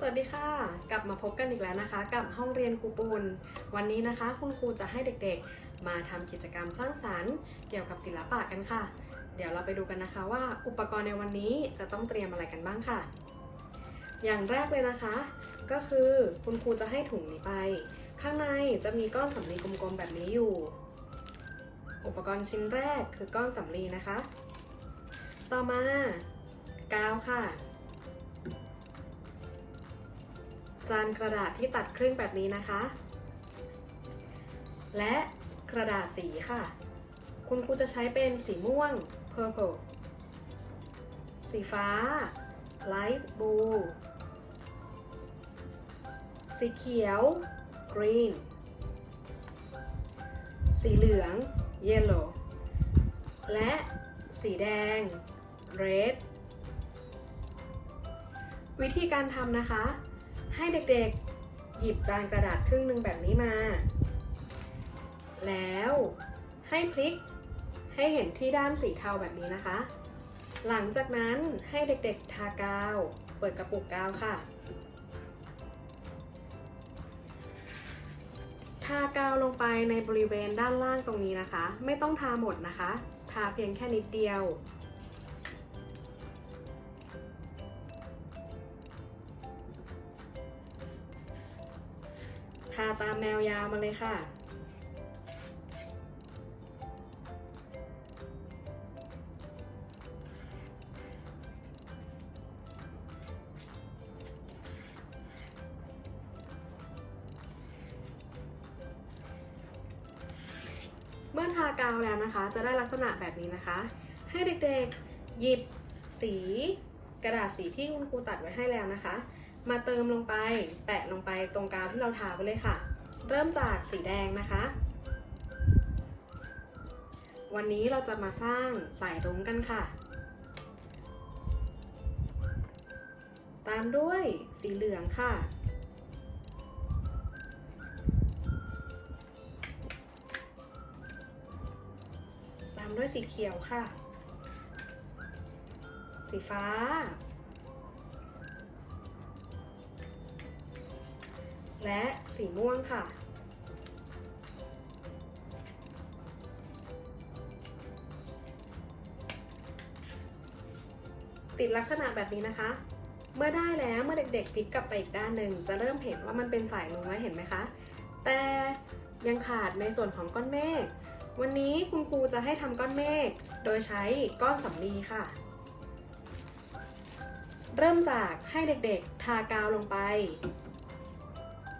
สวัสดีค่ะ กลับมาพบกันอีกแล้วนะคะ กับห้องเรียนครูปูน วันนี้นะคะคุณครูจะให้เด็กๆ มาทำกิจกรรมสร้างสรรค์ เกี่ยวกับศิลปะกันค่ะ เดี๋ยวเราไปดูกันนะคะว่าอุปกรณ์ในวันนี้จะต้องเตรียมอะไรกันบ้างค่ะ อย่างแรกเลยนะคะ ก็คือคุณครูจะให้ถุงนี้ไป ข้างในจะมีก้อนสำลีกลมๆแบบนี้อยู่ อุปกรณ์ชิ้นแรกคือก้อนสำลีนะคะ ต่อมากาวค่ะ จานกระดาษที่ตัดครึ่งแบบนี้นะคะ และกระดาษสีค่ะ คุณครูจะใช้เป็นสีม่วง purple สีฟ้า light blue สีเขียว green สีเหลือง yellow และสีแดง red วิธีการทำนะคะ ให้เด็กๆ หยิบจานกระดาษครึ่งหนึ่งแบบนี้มา แล้วให้พลิกให้เห็นที่ด้านสีเทาแบบนี้นะคะ หลังจากนั้นให้เด็กๆ ทากาว เปิดกระปุกกาวค่ะ ทากาวลงไปในบริเวณด้านล่างตรงนี้นะคะ ไม่ต้องทาหมดนะคะ ทาเพียงแค่นิดเดียว ทาตามแนวยาวมาเลยค่ะ เมื่อทากาวแล้วนะคะ จะได้ลักษณะแบบนี้นะคะ ให้เด็กๆ หยิบสีกระดาษสีที่คุณครูตัดไว้ให้แล้วนะคะ มาเติมลงไป แปะลงไปตรงกาวที่เราทาไปเลยค่ะ เริ่มจากสีแดงนะคะ วันนี้เราจะมาสร้างสายรุ้งกันค่ะ ตามด้วยสีเหลืองค่ะ ตามด้วยสีเขียวค่ะ สีฟ้า และสีม่วงค่ะ ติดลักษณะแบบนี้นะคะ เมื่อได้แล้วเมื่อเด็กๆพลิกกลับไปอีกด้านหนึ่ง จะเริ่มเห็นว่ามันเป็นสายลงแล้วเห็นไหมคะ แต่ยังขาดในส่วนของก้อนเมฆวันนี้คุณครูจะให้ทำก้อนเมฆโดยใช้ก้อนสำลีค่ะ เริ่มจากให้เด็กๆ ทากาวลงไป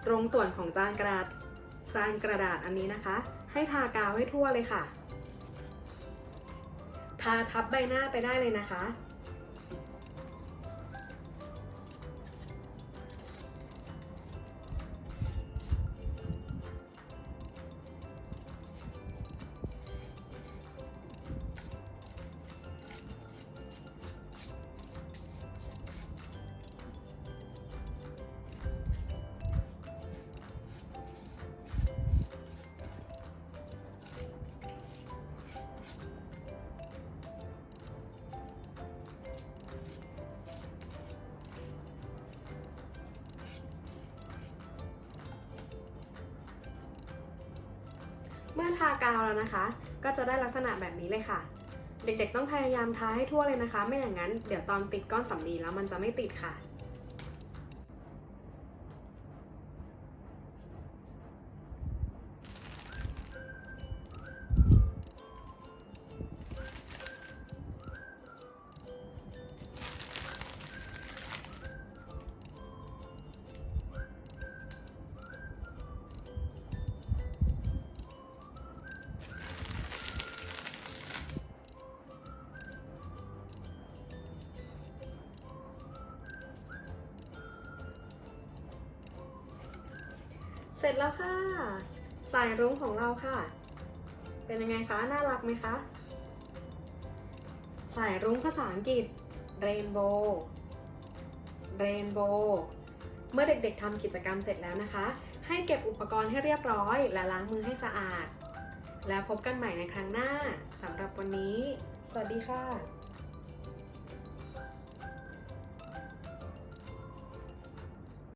ตรงส่วนของจานกระดาษจานกระดาษอันนี้นะคะ ให้ทากาวให้ทั่วเลยค่ะ ทาทับใบหน้าไปได้เลยนะคะ เมื่อทากาวแล้วนะคะ ก็จะได้ลักษณะแบบนี้เลยค่ะ เด็กๆต้องพยายามทาให้ทั่วเลยนะคะ ไม่อย่างนั้นเดี๋ยวตอนติดก้อนสำลีแล้วมันจะไม่ติดค่ะ ร็จแล้วค่ะ สายรุ้งของเราค่ะ เป็นยังไงคะ น่ารักไหมคะ สายรุ้งภาษาอังกฤษ rainbow rainbow เมื่อเด็กๆทำกิจกรรมเสร็จแล้วนะคะ ให้เก็บอุปกรณ์ให้เรียบร้อย และล้างมือให้สะอาด แล้วพบกันใหม่ในครั้งหน้าสำหรับวันนี้ สวัสดีค่ะ